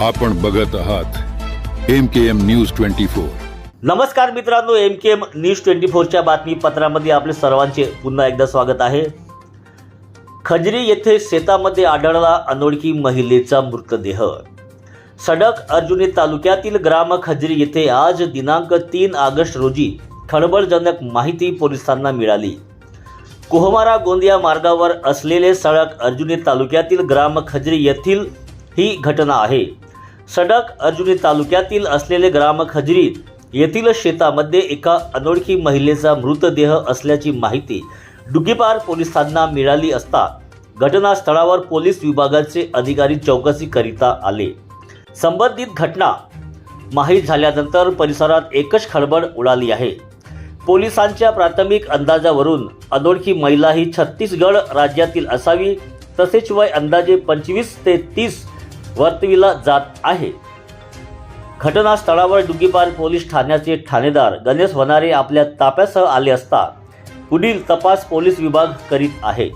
आपण बघत आहात M K M news twenty four नमस्कार मित्रांनो M K M news twenty फोरच्या बातमीपत्रामध्ये आपले सर्वांचे पुन्हा एकदा स्वागत आहे. खजरी येथे शेतामध्ये आढळला अनोळखी महिलेचा मृतदेह. सडक अर्जुनी तालुक्यातील ग्राम खजरी येथे आज दिनांक तीन ऑगस्ट रोजी खळबळजनक माहिती पोलिसांना मिळाली. कोहमारा गोंदिया मार्गावर असलेले सडक अर्जुनी तालुक्यातील ग्राम खजरी येथील ही घटना आहे. सडक अर्जुनी तालुक्यातील असलेले ग्राम खजरी येथील शेतामध्ये एका अनोळखी महिलेचा मृतदेह असल्याची माहिती डुगीपार पोलिसांना मिळाली असता घटनास्थळावर पोलीस विभागाचे अधिकारी चौकशीकरिता आले. संबंधित घटना माहीत झाल्यानंतर परिसरात एकच खळबळ उडाली आहे. पोलिसांच्या प्राथमिक अंदाजावरून अनोळखी महिला ही छत्तीसगड राज्यातील असावी तसेच वय अंदाजे पंचवीस ते तीस वर्तविला जात आहे. घटनास्थळावर डुगीपार पोलीस ठाण्याचे ठाणेदार गणेश वनारे आपल्या ताफ्यासह आले असता पुढील तपास पोलीस विभाग करीत आहे.